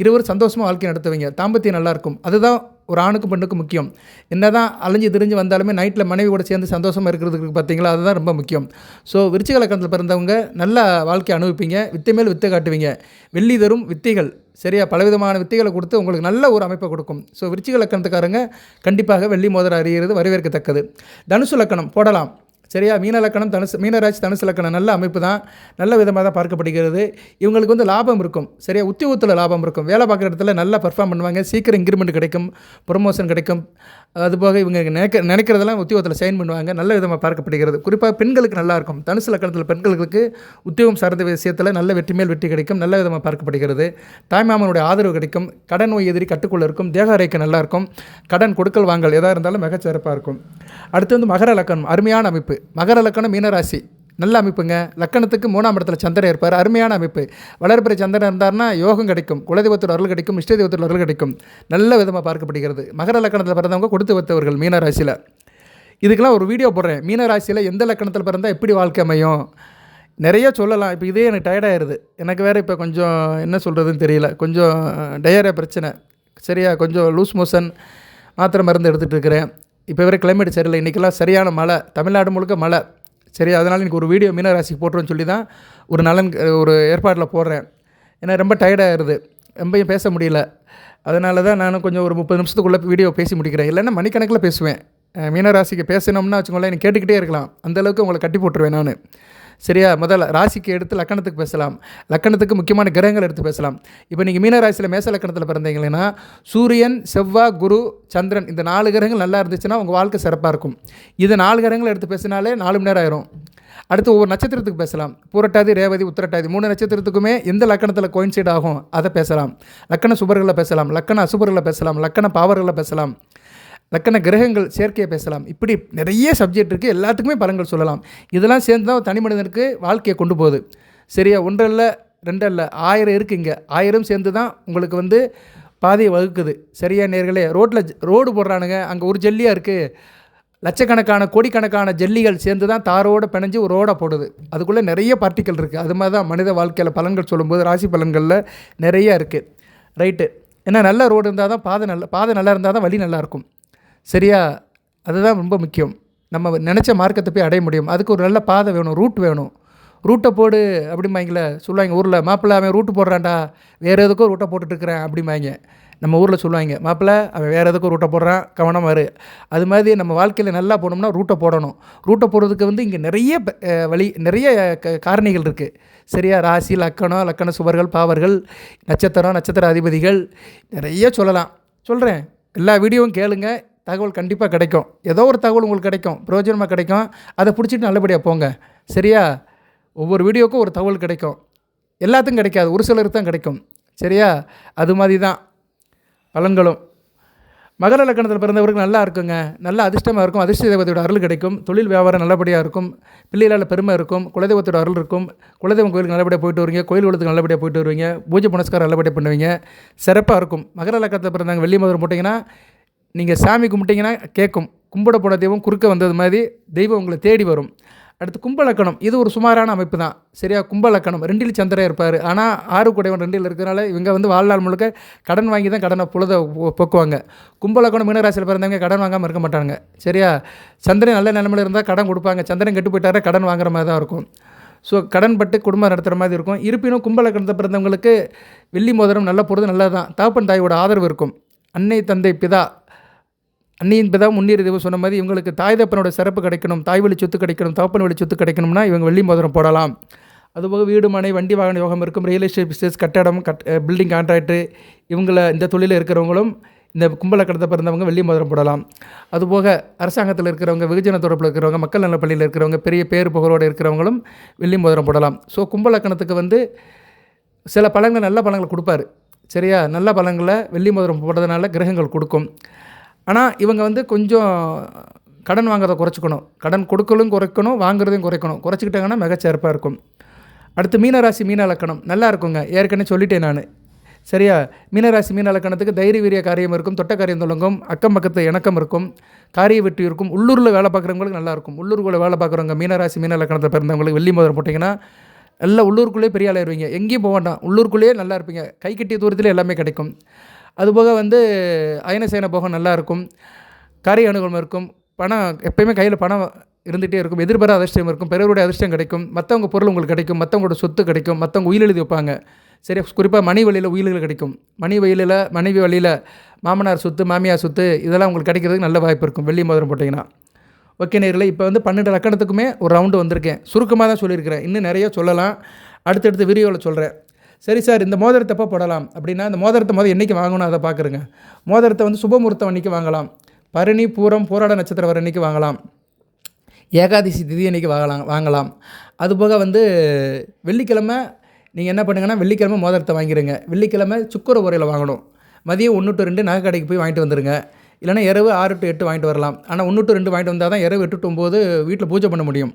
Speaker 1: இருவரும் சந்தோஷமாக வாழ்க்கை நடத்துவீங்க. தாம்பத்தியம் நல்லாயிருக்கும் அதுதான் ஒரு ஆணுக்கும் பெண்ணுக்கும் முக்கியம். என்ன தான் அலைஞ்சு திரிஞ்சு வந்தாலுமே நைட்டில் மனைவி கூட சேர்ந்து சந்தோஷமாக இருக்கிறதுக்கு பார்த்தீங்களா? அதுதான் ரொம்ப முக்கியம். ஸோ விருச்சிக லக்கணத்தில் பிறந்தவங்க நல்ல வாழ்க்கை அனுபவிப்பீங்க. வித்தை மேல் வித்தை காட்டுவீங்க. வெள்ளி தரும் வித்தைகள். சரியா? பலவிதமான வித்தைகளை கொடுத்து உங்களுக்கு நல்ல ஒரு அமைப்பை கொடுக்கும். ஸோ விருச்சிக லக்கணத்துக்காரங்க கண்டிப்பாக வெள்ளி மோதிரம் அறிகிறது வரவேற்கத்தக்கது. தனுசு லக்கணம் போடலாம். சரியா? மீன லக்கணம் தனுசு மீனராசி தனுசு லக்கணம் நல்ல அமைப்பு தான் நல்ல விதமாக தான் பார்க்கப்படுகிறது. இவங்களுக்கு வந்து லாபம் இருக்கும். சரியா? உத்தியோகத்தில் லாபம் இருக்கும். வேலை பார்க்குற இடத்துல நல்லா பர்ஃபார்ம் பண்ணுவாங்க. சீக்கிரம் இன்க்ரிமெண்ட் கிடைக்கும். ப்ரொமோஷன் கிடைக்கும். அதுபோக இவங்க நினைக்க நினைக்கிறதெல்லாம் உத்தியோகத்தில் சைன் பண்ணுவாங்க. நல்ல விதமாக பார்க்கப்படுகிறது. குறிப்பாக பெண்களுக்கு நல்லா இருக்கும். தனுசு லக்கணத்தில் பெண்களுக்கு உத்தியோகம் சார்ந்த விஷயத்தில் நல்ல வெற்றி மேல் வெற்றி கிடைக்கும். நல்ல விதமாக பார்க்கப்படுகிறது. தாய்மாமனுடைய ஆதரவு கிடைக்கும். கடன் நோய் எதிரி கட்டுக்குள்ளே இருக்கும். தேக அறைக்கு நல்லாயிருக்கும் கடன் கொடுக்கல் வாங்கல் எதாக இருந்தாலும் மிகச்சிறப்பாக இருக்கும். அடுத்து வந்து மகர லக்கணம். அருமையான அமைப்பு. மகர லக்கணம் மீனராசி. நல்ல அமைப்புங்க. லக்கணத்துக்கு மூணாம் இடத்துல சந்திரன் இருப்பார். அருமையான அமைப்பு. வளர்பிறை சந்திரன் இருந்தார்னா யோகம் கிடைக்கும். குலதெய்வத்தோட அருள் கிடைக்கும். இஷ்ட அருள் கிடைக்கும். நல்ல விதமாக பார்க்கப்படுகிறது. மகர லக்கணத்தில் பிறந்தவங்க கொடுத்து வைத்தவர்கள் மீனராசியில். இதுக்கெல்லாம் ஒரு வீடியோ போடுறேன். மீனராசியில் எந்த லக்கணத்தில் பிறந்தால் எப்படி வாழ்க்கை அமையும்? நிறைய சொல்லலாம். இப்போ இதே எனக்கு டயர்டாயிருது எனக்கு வேறு இப்போ கொஞ்சம் என்ன சொல்கிறதுன்னு தெரியல. கொஞ்சம் டயரா பிரச்சனை. சரியா கொஞ்சம் லூஸ் மோஷன் மாத்திரை மருந்து எடுத்துகிட்டு இருக்கிறேன். இப்போ வரை கிளைமேட் சரியில்லை. இன்றைக்கெல்லாம் சரியான மழை. தமிழ்நாடு முழுக்க மழை. சரி அதனால் எனக்கு ஒரு வீடியோ மீனராசிக்கு போட்டுருன்னு சொல்லி தான் ஒரு நலன் ஒரு ஏற்பாட்டில் போடுறேன். ஏன்னா ரொம்ப டயர்டாகிடுது ரொம்பையும் பேச முடியல. அதனால தான் நானும் கொஞ்சம் ஒரு முப்பது நிமிஷத்துக்குள்ளே வீடியோ பேசி முடிக்கிறேன். இல்லைன்னா மணிக்கணக்கில் பேசுவேன். மீனராசிக்கு பேசினோம்னா வச்சுக்கோங்களேன் எனக்கு கேட்டுக்கிட்டே இருக்கலாம். அந்தளவுக்கு உங்களை கட்டி போட்டுருவேன் நான். சரியா? முதல்ல ராசிக்கு எடுத்து லக்கணத்துக்கு பேசலாம். லக்கணத்துக்கு முக்கியமான கிரகங்கள் எடுத்து பேசலாம். இப்போ நீங்கள் மீன ராசியில் மேச லக்கணத்தில் பிறந்தீங்கன்னா சூரியன் செவ்வாய் குரு சந்திரன் இந்த நாலு கிரகங்கள் நல்லா இருந்துச்சுன்னா உங்கள் வாழ்க்கை சிறப்பாக இருக்கும். இது நாலு கிரகங்கள் எடுத்து பேசினாலே நாலு மணி நேரம் ஆயிரும். அடுத்து ஒவ்வொரு நட்சத்திரத்துக்கு பேசலாம். பூரட்டாதி ரேவதி உத்திரட்டாதி மூணு நட்சத்திரத்துக்குமே எந்த லக்கணத்தில் கோயின்சைட் ஆகும் அதை பேசலாம். லக்கண சுபர்களை பேசலாம். லக்கண அசுபர்களை பேசலாம். லக்கண பாவர்களை பேசலாம். லக்கண கிரகங்கள் சேர்க்கையை பேசலாம். இப்படி நிறைய சப்ஜெக்ட் இருக்குது எல்லாத்துக்குமே பலன்கள் சொல்லலாம். இதெல்லாம் சேர்ந்து தான் தனி மனிதனுக்கு வாழ்க்கையை கொண்டு போகுது. சரியா? ஒன்றல்ல ரெண்டல்ல ஆயிரம் இருக்குது இங்கே. ஆயிரம் சேர்ந்து தான் உங்களுக்கு வந்து பாதையை வகுக்குது. சரியா நேர்களே? ரோட்டில் ரோடு போடுறானுங்க. அங்கே ஒரு ஜல்லியாக இருக்குது லட்சக்கணக்கான கோடிக்கணக்கான ஜல்லிகள் சேர்ந்து தான் தாரோடு பிணைஞ்சு ஒரு ரோடாக போடுது. அதுக்குள்ளே நிறைய பார்ட்டிக்கல் இருக்குது அது மாதிரி தான் மனித வாழ்க்கையில் பலன்கள் சொல்லும்போது ராசி பலன்களில் நிறைய இருக்குது ரைட்டு ஏன்னா நல்ல ரோடு இருந்தால் தான் பாதை நல்ல பாதை நல்லா இருந்தால் தான் வழி நல்லாயிருக்கும் சரியா? அதுதான் ரொம்ப முக்கியம். நம்ம நினச்ச மார்க்கத்தை போய் அடைய முடியும். அதுக்கு ஒரு நல்ல பாதை வேணும் ரூட் வேணும். ரூட்டை போடு அப்படிம்பாங்களே சொல்லுவாங்க ஊரில் மாப்பிள்ளை அவன் ரூட்டு போடுறான்டா. வேறு எதுக்கோ ரூட்டை போட்டுட்ருக்கிறேன். அப்படிம்பாங்க நம்ம ஊரில் சொல்லுவாங்க மாப்பிள்ளை அவன் வேறு எதுக்கும் ரூட்டை போடுறான். கவனமாக இரு. அது மாதிரி நம்ம வாழ்க்கையில் நல்லா போனோம்னா ரூட்டை போடணும். ரூட்டை போடுறதுக்கு வந்து இங்கே நிறைய வழி நிறைய க- காரணிகள் இருக்குது சரியா? ராசி லக்கணம் லக்கண சுவர்கள் பாவர்கள் நட்சத்திரம் நட்சத்திர அதிபதிகள் நிறைய சொல்லலாம். சொல்கிறேன் எல்லா வீடியோவும் கேளுங்கள் தகவல் கண்டிப்பாக கிடைக்கும். ஏதோ ஒரு தகவல் உங்களுக்கு கிடைக்கும். பிரயோஜனமாக கிடைக்கும். அதை பிடிச்சிட்டு நல்லபடியாக போங்க. சரியா? ஒவ்வொரு வீடியோக்கும் ஒரு தகவல் கிடைக்கும். எல்லாத்துக்கும் கிடைக்காது. ஒரு சிலருக்கு தான் கிடைக்கும். சரியா? அது மாதிரி தான். பலன்களும். மகர லக்கணத்தில் பிறந்தவருக்கு நல்லா இருக்குங்க. நல்ல அதிர்ஷ்டமாக இருக்கும். அதிர்ஷ்ட தேவதையோட அருள் கிடைக்கும். தொழில் வியாபாரம் நல்லபடியாக இருக்கும். பிள்ளைகளால் பெருமை இருக்கும். குலதெய்வத்தோட அருள் இருக்கும். குலதெய்வம் கோயிலுக்கு நல்லபடியாக போயிட்டு வருவீங்க. கோயில் குளத்துக்கு நல்லபடியாக போயிட்டு வருவீங்க. பூஜை புனஸ்காரம் நல்லபடியாக பண்ணுவீங்க. சிறப்பாக இருக்கும். மகர லக்கணத்தில் பிறந்தவங்க வெள்ளி மதுரம் போட்டிங்கன்னா நீங்கள் சாமி கும்பிட்டீங்கன்னா கேட்கும் கும்பிட போன தெய்வம் குறுக்க வந்தது மாதிரி தெய்வம் உங்களை தேடி வரும். அடுத்து கும்பலக்கணம். இது ஒரு சுமாரான அமைப்பு தான். சரியா? கும்பலக்கணம். ரெண்டில் சந்திரன் இருப்பார். ஆனால் ஆறு குடைவன் ரெண்டில் இருக்கிறனால இவங்க வந்து வாழ்நாள் முழுக்க கடன் வாங்கி தான் கடனை பொழுத போக்குவாங்க. கும்பலக்கணம் மீனராசியில் பிறந்தவங்க கடன் வாங்காமல் இருக்க மாட்டாங்க சரியா? சந்திரன் நல்ல நிலமையில் இருந்தால் கடன் கொடுப்பாங்க. சந்திரன் கெட்டு போயிட்டாரா கடன் வாங்குற மாதிரி தான் இருக்கும். ஸோ கடன் பட்டு குடும்பம் நடத்துகிற மாதிரி இருக்கும். இருப்பினும் கும்பலக்கணத்தை பிறந்தவங்களுக்கு வெள்ளி மோதிரம் நல்ல பொழுது நல்லது தான் தாப்பன் தாயோட ஆதரவு இருக்கும். அன்னை தந்தை பிதா அன்னியின் பிதா முன்னீர் தெய்வம் சொன்ன மாதிரி இவங்களுக்கு தாய் தப்பனோட சிறப்பு கிடைக்கணும் தாய் வழி சொத்து கிடைக்கணும் தாப்பன் வழி சொத்து கிடைக்கணும்னா இவங்க வெள்ளி மோதிரம் போடலாம். அதுபோக வீடு மனை வண்டி வாகன யோகம் இருக்கும் ரியல் எஸ்டேட் பிஸ்னஸ் கட்டடம் கட் பில்டிங் கான்ட்ராக்டு இவங்கள இந்த தொழிலில் இருக்கிறவங்களும் இந்த கும்பலக்கணத்தை பிறந்தவங்க வெள்ளி மோதிரம் போடலாம். அதுபோக அரசாங்கத்தில் இருக்கிறவங்க வெகுஜன தொடர்பில் இருக்கிறவங்க மக்கள் நல பள்ளியில் இருக்கிறவங்க பெரிய பேர் புகழோடு இருக்கிறவங்களும் வெள்ளி மோதிரம் போடலாம். ஸோ கும்பலக்கணத்துக்கு வந்து சில பழங்கள் நல்ல பழங்கள் கொடுப்பாரு. சரியா? நல்ல பழங்களை வெள்ளி மோதிரம் போடுறதுனால கிரகங்கள் கொடுக்கும். ஆனால் இவங்க வந்து கொஞ்சம் கடன் வாங்குறதை குறைச்சிக்கணும். கடன் கொடுக்கலும் குறைக்கணும் வாங்குறதையும் குறைக்கணும். குறைச்சிக்கிட்டாங்கன்னா மிகச்சிறப்பாக இருக்கும். அடுத்து மீனராசி மீன இலக்கணம். நல்லா இருக்குங்க. ஏற்கனவே சொல்லிட்டேன் நான். சரியா? மீனராசி மீன இலக்கணத்துக்கு தைரிய வீரிய காரியம் இருக்கும் தொட்ட காரியம் தொடங்கும் அக்கம் பக்கத்து இணக்கம் இருக்கும் காரிய வெற்றி இருக்கும் உள்ளூரில் வேலை பார்க்குறவங்களுக்கு நல்லாயிருக்கும் உள்ளூருக்குள்ளே வேலை பார்க்குறவங்க மீனராசி மீன இலக்கணத்தை பிறந்தவங்களுக்கு வெள்ளி மோதிரம் போட்டிங்கன்னா நல்லா உள்ளூருக்குள்ளேயே பெரிய ஆளாயிருவீங்க எங்கேயும் போக வேண்டாம். உள்ளூருக்குள்ளேயே நல்லா இருப்பீங்க. கை கட்டிய தூரத்தில் எல்லாமே கிடைக்கும். அதுபோக வந்து அயனசேன போகம் நல்லாயிருக்கும். கரை அனுகூலம் இருக்கும். பணம் எப்பயுமே கையில் பணம் இருந்துகிட்டே இருக்கும். எதிர்பார அதிர்ஷ்டம் இருக்கும். பிறருடைய அதிர்ஷ்டம் கிடைக்கும். மற்றவங்க பொருள் உங்களுக்கு கிடைக்கும். மற்றவங்களோட சொத்து கிடைக்கும். மற்றவங்க உயிர் எழுதி வைப்பாங்க. சரி குறிப்பாக மணி வழியில் உயிர்கள் கிடைக்கும். மணி வழியில் மனைவி வழியில் மாமனார் சொத்து மாமியார் சொத்து இதெல்லாம் உங்களுக்கு கிடைக்கிறதுக்கு நல்ல வாய்ப்பு இருக்கும். வெள்ளி மோதிரம் போட்டிங்கன்னா. ஓகே நேரில் இப்போ வந்து பன்னெண்டு லக்கணத்துக்குமே ஒரு ரவுண்டு வந்திருக்கேன். சுருக்கமாக தான் சொல்லியிருக்கிறேன். இன்னும் நிறைய சொல்லலாம். அடுத்தடுத்த வீடியோவில் சொல்கிறேன் சரி சார் இந்த மோதிரத்தை எப்போ போடலாம்? அப்படின்னா இந்த மோதிரத்தை மொதல் என்றைக்கு வாங்கணும்? அதை பார்க்குறேங்க. மோதிரத்தை வந்து சுபமுகூர்த்தம் அன்றைக்கி வாங்கலாம். பரணி பூரம் போராட நட்சத்திரம் வர அன்றைக்கி வாங்கலாம். ஏகாதசி திதி அன்றைக்கி வாங்கலாம் வாங்கலாம். அதுபோக வந்து வெள்ளிக்கிழமை நீங்கள் என்ன பண்ணுங்கன்னா வெள்ளிக்கிழமை மோதிரத்தை வாங்கிடுங்க வெள்ளிக்கிழமை சுக்கர உரையில் வாங்கணும். மதியம் ஒன்று டு ரெண்டு நகை கடைக்கு போய் வாங்கிட்டு வந்துடுங்க இல்லைன்னா இரவு ஆறு டு எட்டு வாங்கிட்டு வரலாம். ஆனால் ஒன்று டு ரெண்டு வாங்கிட்டு வந்தால் தான் இரவு எட்டு டு ஒம்பது வீட்டில் பூஜை பண்ண முடியும்.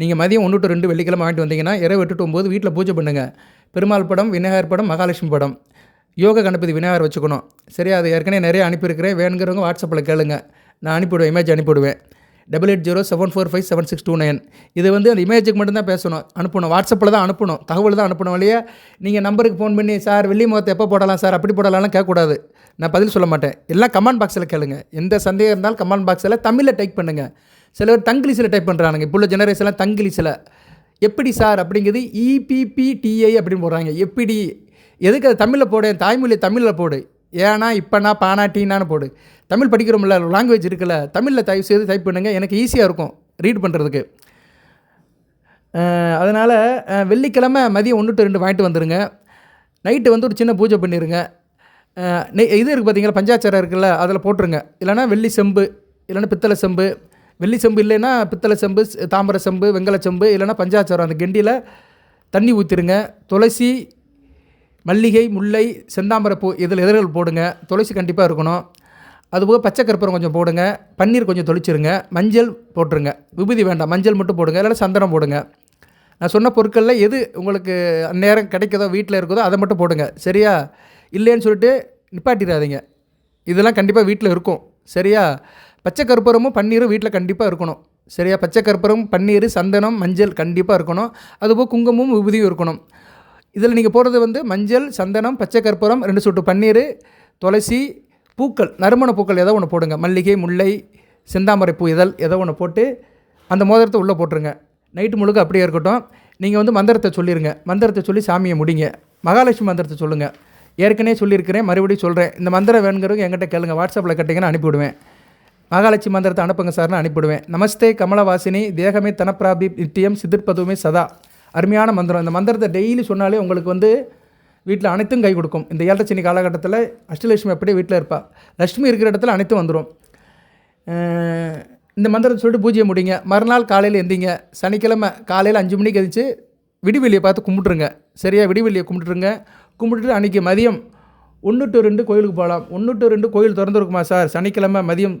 Speaker 1: நீங்கள் மதியம் ஒன்று டு ரெண்டு வெள்ளிக்கிழமை வாங்கிட்டு வந்தீங்கன்னா இரவு எட்டு டு ஒம்பது வீட்டில் பூஜை பண்ணுங்கள் பெருமாள் படம் விநாயகர் படம் மகாலட்சுமி படம். யோக கணபதி விநாயகர் வச்சுக்கணும். சரி அது ஏற்கனவே நிறைய அனுப்பியிருக்கிறேன். வேணுங்கிறவங்க வாட்ஸ்அப்பில் கேளுங்க. நான் அனுப்பிவிடுவேன் image அனுப்பிவிடுவேன். Double eight zero seven four five seven six two nine இது வந்து அந்த இமேஜுக்கு மட்டும்தான் பேசணும். அனுப்பணும். வாட்ஸ்அப்பில் தான் அனுப்பணும். தகவல் தான் அனுப்பணும் இல்லையா நீங்கள் நம்பருக்கு ஃபோன் பண்ணி சார் வெள்ளி முகத்தை எப்போ போடலாம் சார்? அப்படி போடலாம்லாம் கேட்கக்கூடாது. நான் பதில் சொல்ல மாட்டேன். எல்லாம் கமெண்ட் பாக்ஸில் கேளுங்க. எந்த சந்தேகம் இருந்தாலும் கமெண்ட் பாக்ஸில் தமிழில் டைப் பண்ணுங்கள் சில பேர் தங்கிலீஷில் டைப் பண்ணுறானுங்க இப்போ உள்ள ஜெனரேஷன்லாம் தங்கிலீஷில் எப்படி சார்? அப்படிங்கிறது இபிபிடிஐ அப்படின்னு போடுறாங்க. எப்படி? எதுக்கு அது தமிழில் போடு? என் தாய்மொழி தமிழில் போடு. ஏன்னா இப்போனா பானா டீனான்னு போடு. தமிழ் படிக்கிறோம்ல லாங்குவேஜ் இருக்குல்ல தமிழில் தயவு செய்து டைப் பண்ணுங்கள் எனக்கு ஈஸியாக இருக்கும் ரீட் பண்ணுறதுக்கு அதனால் வெள்ளிக்கிழமை மதியம் ஒன்று டு ரெண்டு வாங்கிட்டு வந்துடுங்க நைட்டு வந்து ஒரு சின்ன பூஜை பண்ணிடுங்க நெய் இது இருக்குது பார்த்தீங்களா பஞ்சாச்சாரம் இருக்குல்ல அதில் போட்டுருங்க. இல்லைன்னா வெள்ளி செம்பு இல்லைன்னா பித்தளை செம்பு வெள்ளி செம்பு இல்லைன்னா பித்தளை செம்பு தாமரை செம்பு வெங்கல செம்பு இல்லைன்னா பஞ்சாச்சாரம் அந்த கெண்டியில் தண்ணி ஊற்றிருங்க துளசி மல்லிகை முல்லை செந்தாமரைப்பூ இதில் எதிர்கள் போடுங்க. துளசி கண்டிப்பாக இருக்கணும். அதுபோக பச்சை கற்பூரம் கொஞ்சம் போடுங்க. பன்னீர் கொஞ்சம் தொளிச்சிருங்க. மஞ்சள் போட்டுருங்க. விபூதி வேண்டாம். மஞ்சள் மட்டும் போடுங்க. இல்லைன்னா சந்தனம் போடுங்க. நான் சொன்ன பொருட்களில் எது உங்களுக்கு அந்நேரம் கிடைக்கதோ வீட்டில் இருக்குதோ அதை மட்டும் போடுங்க. சரியா? இல்லைன்னு சொல்லிட்டு நிப்பாட்டிடாதீங்க. இதெல்லாம் கண்டிப்பாக வீட்டில் இருக்கும். சரியா? பச்சை கற்பூரமும் பன்னீரும் வீட்டில் கண்டிப்பாக இருக்கணும். சரியா? பச்சை கற்பூரம் பன்னீர் சந்தனம் மஞ்சள் கண்டிப்பாக இருக்கணும். அதுபோக குங்குமமும் விபூதியும் இருக்கணும். இதில் நீங்கள் போடுறது வந்து மஞ்சள் சந்தனம் பச்சை கற்பூரம் ரெண்டு சொட்டு பன்னீர் துளசி பூக்கள் நறுமண பூக்கள் ஏதோ ஒன்று போடுங்க. மல்லிகை முல்லை செந்தாமரை பூ இதழ் ஏதோ ஒன்று போட்டு அந்த மோதிரத்தை உள்ளே போட்டுருங்க. நைட்டு முழுக்க அப்படியே இருக்கட்டும். நீங்கள் வந்து மந்திரத்தை சொல்லிடுங்க மந்திரத்தை சொல்லி சாமியை முடிங்க. மகாலட்சுமி மந்திரத்தை சொல்லுங்கள் ஏற்கனவே சொல்லியிருக்கிறேன் மறுபடியும் சொல்கிறேன் இந்த மந்திரம் வேணுங்கிறவங்க என்கிட்ட கேளுங்க. வாட்ஸ்அப்பில் கேட்டிங்கன்னா அனுப்பிவிடுவேன். மகாலட்சுமி மந்திரத்தை அனுப்புங்க சார்னு அனுப்பிவிடுவேன். நமஸ்தே கமலவாசினி தேகமே தனப்பிராபி நித்தியம் சிதிர்பதுமே சதா. அருமையான மந்திரம். இந்த மந்திரத்தை டெய்லி சொன்னாலே உங்களுக்கு வந்து வீட்டில் அனைத்தும் கை கொடுக்கும். இந்த ஏழரை காலகட்டத்தில் அஷ்டலட்சுமி அப்படியே வீட்டில் இருப்பாள் லட்சுமி இருக்கிற இடத்துல அனைத்தும் வந்துடும் இந்த மந்திரத்தை சொல்லிட்டு பூஜையை முடிங்க. மறுநாள் காலையில் எந்திங்க. சனிக்கிழமை காலையில் அஞ்சு மணிக்கு எதிச்சு விடிவெளியை பார்த்து கும்பிட்ருங்க சரியாக விடிவெளியை கும்பிட்டுருங்க. கும்பிட்டுட்டு அன்றைக்கி மதியம் ஒன்று டு ரெண்டு கோயிலுக்கு போகலாம். ஒன்று டு ரெண்டு கோயில் திறந்துருக்குமா சார்? சனிக்கிழமை மதியம்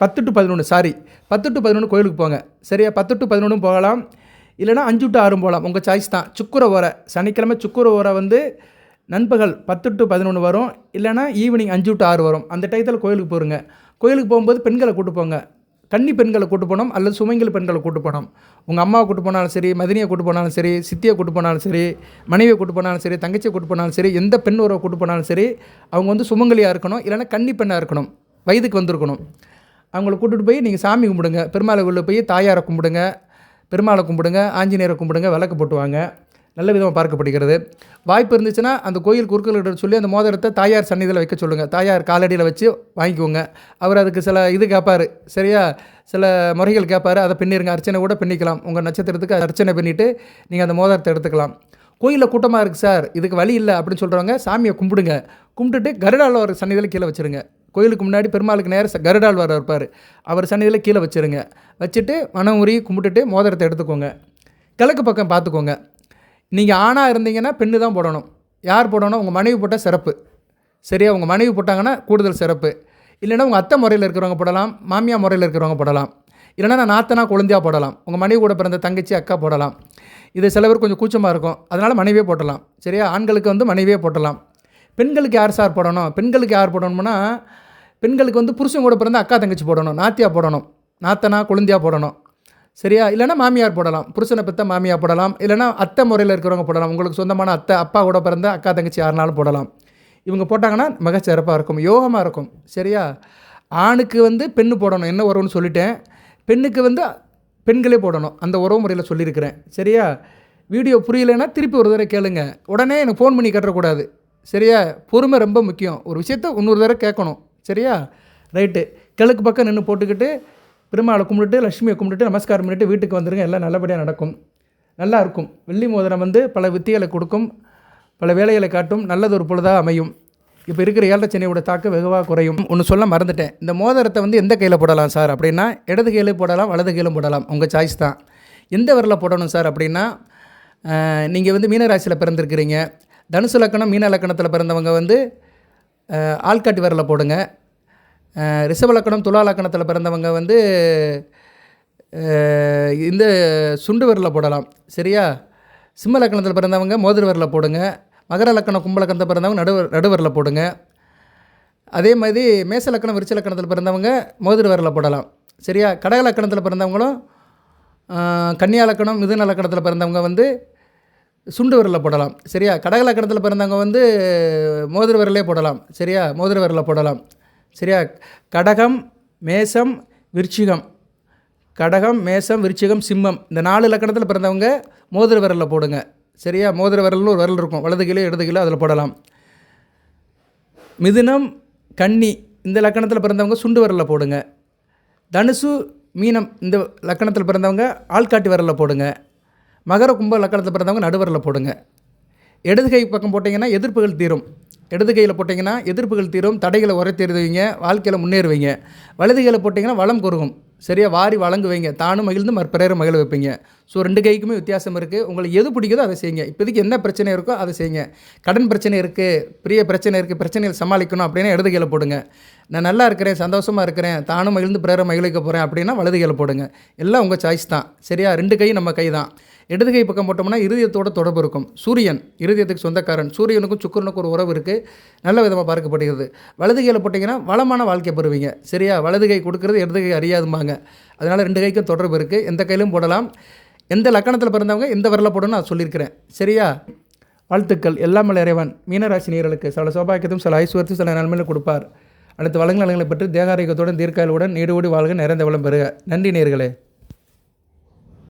Speaker 1: பத்து டு பதினொன்று சாரி பத்து டு பதினொன்று கோயிலுக்கு போங்க. சரியா? பத்து டு பதினொன்றும் போகலாம். இல்லைனா அஞ்சு டு ஆறும் போகலாம். உங்கள் சாய்ஸ் தான். சுக்குர ஓரை. சனிக்கிழமை சுக்குர ஓரை வந்து நண்பகல் பத்து டு பதினொன்று வரும். இல்லைனா ஈவினிங் அஞ்சு டு ஆறு வரும். அந்த டயத்தில் கோயிலுக்கு போகிறங்க கோயிலுக்கு போகும்போது பெண்களை கூட்டு போங்க. கன்னி பெண்களை கூட்டு போனோம் அல்லது சுமங்கல் பெண்களை கூட்டு போனோம் உங்கள் அம்மாவை கூட்டு போனாலும் சரி மதினியை கூட்டு போனாலும் சரி சித்தியை கூட்டு போனாலும் சரி மனைவியை கூட்டு போனாலும் சரி தங்கச்சியை கூட்டு போனாலும் சரி எந்த பெண் உறவை கூட்டு போனாலும் சரி அவங்க வந்து சுமங்கலியாக இருக்கணும். இல்லைன்னா கன்னி பெண்ணாக இருக்கணும். வயதுக்கு வந்திருக்கணும். அவங்கள கூட்டிகிட்டு போய் நீங்கள் சாமி கும்பிடுங்க. பெருமாளை உள்ள போய் தாயாரை கும்பிடுங்க. பெருமாளை கும்பிடுங்க. ஆஞ்சநேயரை கும்பிடுங்க. விளக்கு போட்டுவாங்க. நல்ல விதமாக பார்க்கப்படுகிறது. வாய்ப்பு இருந்துச்சுன்னா அந்த கோயில் குறுக்கள்கிட்ட சொல்லி அந்த மோதிரத்தை தாயார் சன்னிதியில் வைக்க சொல்லுங்கள் தாயார் காலடியில் வச்சு வாங்கிக்கோங்க. அவர் அதுக்கு சில இது கேட்பார் சரியா? சில முறைகள் கேட்பார் அதை பின்னிருங்க. அர்ச்சனை கூட பின்னிக்கலாம். உங்கள் நட்சத்திரத்துக்கு அர்ச்சனை பண்ணிவிட்டு நீங்கள் அந்த மோதிரத்தை எடுத்துக்கலாம். கோயிலில் கூட்டமாக இருக்குது சார். இதுக்கு வழி இல்லை அப்படின்னு சொல்கிறவங்க சாமியை கும்பிடுங்க. கும்பிட்டுட்டு கருடாழ்வார் சன்னிதியில் கீழே வச்சுருங்க. கோயிலுக்கு முன்னாடி பெருமாளுக்கு நேரம் கருடாழ்வார் இருப்பார். அவர் சன்னதியில் கீழே வச்சுருங்க. வச்சுட்டு மனம் உரி கும்பிட்டுட்டு மோதிரத்தை எடுத்துக்கோங்க. கிழக்கு பக்கம் பார்த்துக்கோங்க. நீங்கள் ஆணாக இருந்தீங்கன்னா பெண்ணு தான் போடணும். யார் போடணும் உங்கள் மனைவி போட்டால் சிறப்பு. சரியா? உங்கள் மனைவி போட்டாங்கன்னா கூடுதல் சிறப்பு. இல்லைன்னா உங்கள் அத்தை முறையில் இருக்கிறவங்க போடலாம் மாமியா முறையில் இருக்கிறவங்க போடலாம். இல்லைன்னா நான் நாத்தனா குழந்தையாக போடலாம். உங்கள் மனைவி கூட பிறந்த தங்கச்சி அக்கா போடலாம். இது சில பேர் கொஞ்சம் கூச்சமாக இருக்கும். அதனால் மனைவியே போட்டலாம். சரியா? ஆண்களுக்கு வந்து மனைவியே போட்டலாம். பெண்களுக்கு யார் சார் போடணும்? பெண்களுக்கு யார் போடணும்னா பெண்களுக்கு வந்து புருஷன் கூட பிறந்த அக்கா தங்கச்சி போடணும் நாத்தியா போடணும் நாத்தனா குழந்தையா போடணும். சரியா? இல்லைன்னா மாமியார் போடலாம். புருஷனை பெற்ற மாமியார் போடலாம். இல்லைன்னா அத்தை முறையில் இருக்கிறவங்க போடலாம். உங்களுக்கு சொந்தமான அத்தை அப்பா கூட பிறந்த அக்கா தங்கச்சி யாருனாலும் போடலாம். இவங்க போட்டாங்கன்னா மிக சிறப்பாக இருக்கும் யோகமாக இருக்கும். சரியா? ஆணுக்கு வந்து பெண்ணு போடணும். என்ன உறவுன்னு சொல்லிட்டேன். பெண்ணுக்கு வந்து பெண்களே போடணும். அந்த உறவு முறையில் சொல்லியிருக்கிறேன். சரியா? வீடியோ புரியலைன்னா திருப்பி ஒரு தடவை கேளுங்க. உடனே எனக்கு ஃபோன் பண்ணி கட்டக்கூடாது. சரியா? பொறுமை ரொம்ப முக்கியம். ஒரு விஷயத்த இன்னொரு தடவை கேட்கணும். சரியா? ரைட்டு கிழக்கு பக்கம் நின்று போட்டுக்கிட்டு பெருமாளை கும்பிட்டுட்டு லட்சுமியை கும்பிட்டுட்டு நமஸ்காரம் பண்ணிட்டு வீட்டுக்கு வந்துருங்க. எல்லாம் நல்லபடியாக நடக்கும். நல்லா இருக்கும். வெள்ளி மோதிரம் வந்து பல வித்திகளை கொடுக்கும். பல வேலைகளை காட்டும். நல்லது ஒரு பொழுதாக அமையும். இப்போ இருக்கிற ஏழரை சென்னையோட தாக்கம் வெகுவாக குறையும். ஒன்று சொல்ல மறந்துட்டேன். இந்த மோதிரத்தை வந்து எந்த கையில் போடலாம் சார் அப்படின்னா இடது கையிலும் போடலாம் வலது கையிலும் போடலாம். உங்கள் சாய்ஸ் தான். எந்த விரலில் போடணும் சார் அப்படின்னா நீங்கள் வந்து மீனராசியில் பிறந்திருக்கிறீங்க. தனுசு லக்கணம் மீன லக்கணத்தில் பிறந்தவங்க வந்து ஆள்காட்டி விரலில் போடுங்க. அஹ், ரிஷப லக்கணம் துலா லக்கணத்தில் பிறந்தவங்க வந்து இந்த சுண்டு விரலை போடலாம். சரியா? சிம்ம லக்கணத்தில் பிறந்தவங்க மோதிர விரலை போடுங்க. மகர லக்கணம் கும்பலக்கணத்தில் பிறந்தவங்க நடு நடுவரில் போடுங்க. அதே மாதிரி மேச லக்கணம் விருச்ச லக்கணத்தில் பிறந்தவங்க மோதிர விரலில் போடலாம். சரியா? கடக லக்கணத்தில் பிறந்தவங்களும் கன்னியா லக்கணம் மிதுன லக்கணத்தில் பிறந்தவங்க வந்து சுண்டு விரலில் போடலாம். சரியா? கடக லக்கணத்தில் பிறந்தவங்க வந்து மோதிர விரலே போடலாம். சரியா? மோதிர விரலில் போடலாம். சரியா? கடகம் மேசம் விருச்சிகம். கடகம் மேசம் விருச்சிகம் சிம்மம். இந்த நாலு லக்கணத்தில் பிறந்தவங்க மோதிர விரலில் போடுங்க. சரியா? மோதிர விரல்னு ஒரு விரல் இருக்கும். வலது கிலோ இடது கிலோ அதில் போடலாம். மிதுனம் கன்னி. இந்த லக்கணத்தில் பிறந்தவங்க சுண்டு விரலில் போடுங்க. தனுசு மீனம். இந்த லக்கணத்தில் பிறந்தவங்க ஆள்காட்டி விரலில் போடுங்க. மகர கும்ப லக்கணத்தில் பிறந்தவங்க நடுவரில் போடுங்க. இடது கை பக்கம் போட்டிங்கன்னா எதிர்ப்புகள் தீரும். இடது கையில் போட்டிங்கன்னா எதிர்ப்புகள் தீரும். தடைகளை உரைத்தெறிவீங்க. வாழ்க்கையில் முன்னேறுவீங்க. வலது கையில் போட்டிங்கன்னா வளம் குறுகும். சரியாக வாரி வழங்குவீங்க. தானும் மகிழ்ந்து மற்பிறரும் மகிழ வைப்பீங்க. ஸோ ரெண்டு கைக்குமே வித்தியாசம் இருக்குது உங்களுக்கு எது பிடிக்குதோ அதை செய்யுங்க. இப்போதைக்கு என்ன பிரச்சனை இருக்கோ அதை செய்யுங்க. கடன் பிரச்சனை இருக்குது பெரிய பிரச்சனை இருக்குது பிரச்சனைகள் சமாளிக்கணும் அப்படின்னா இடது கையில் போடுங்க. நான் நல்லா இருக்கிறேன் சந்தோஷமாக இருக்கிறேன் தானும் மகிழ்ந்து பிறரை மகிழ்க்க போகிறேன் அப்படின்னா வலது கையில் போடுங்க. எல்லாம் உங்கள் சாய்ஸ் தான். சரியா? ரெண்டு கையும் நம்ம கை தான் இடது கை பக்கம் போட்டோம்னா இருதயத்தோட தொடர்பு இருக்கும். சூரியன் இருதயத்துக்கு சொந்தக்காரன். சூரியனுக்கும் சுக்கரனுக்கும் ஒரு உறவு இருக்குது நல்ல விதமாக பார்க்கப்படுகிறது. வலது கையில் போட்டிங்கன்னா வளமான வாழ்க்கை பெறுவீங்க. சரியா? வலது கை கொடுக்கறது இடது கை அறியாதும்பாங்க. அதனால் ரெண்டு கைக்கும் தொடர்பு இருக்குது எந்த கையிலும் போடலாம். எந்த லக்கணத்தில் பிறந்தவங்க எந்த விரல போடணும்னு நான் சொல்லியிருக்கிறேன். சரியா? வாழ்த்துக்கள். எல்லாம் இறைவன். மீனராசி நேர்களுக்கு சில சௌபாக்கியத்தும் சில ஐஸ்வர்யத்தையும் சில நன்மையிலும் கொடுப்பார். அடுத்து வளங்கள் நலங்களை பெற்று தேகாரோக்கியத்துடன் தீர்க்காயலுடன் நீடு ஓடி வாழ்க நிறைந்த வளம் பெறுக. நன்றி நேர்களே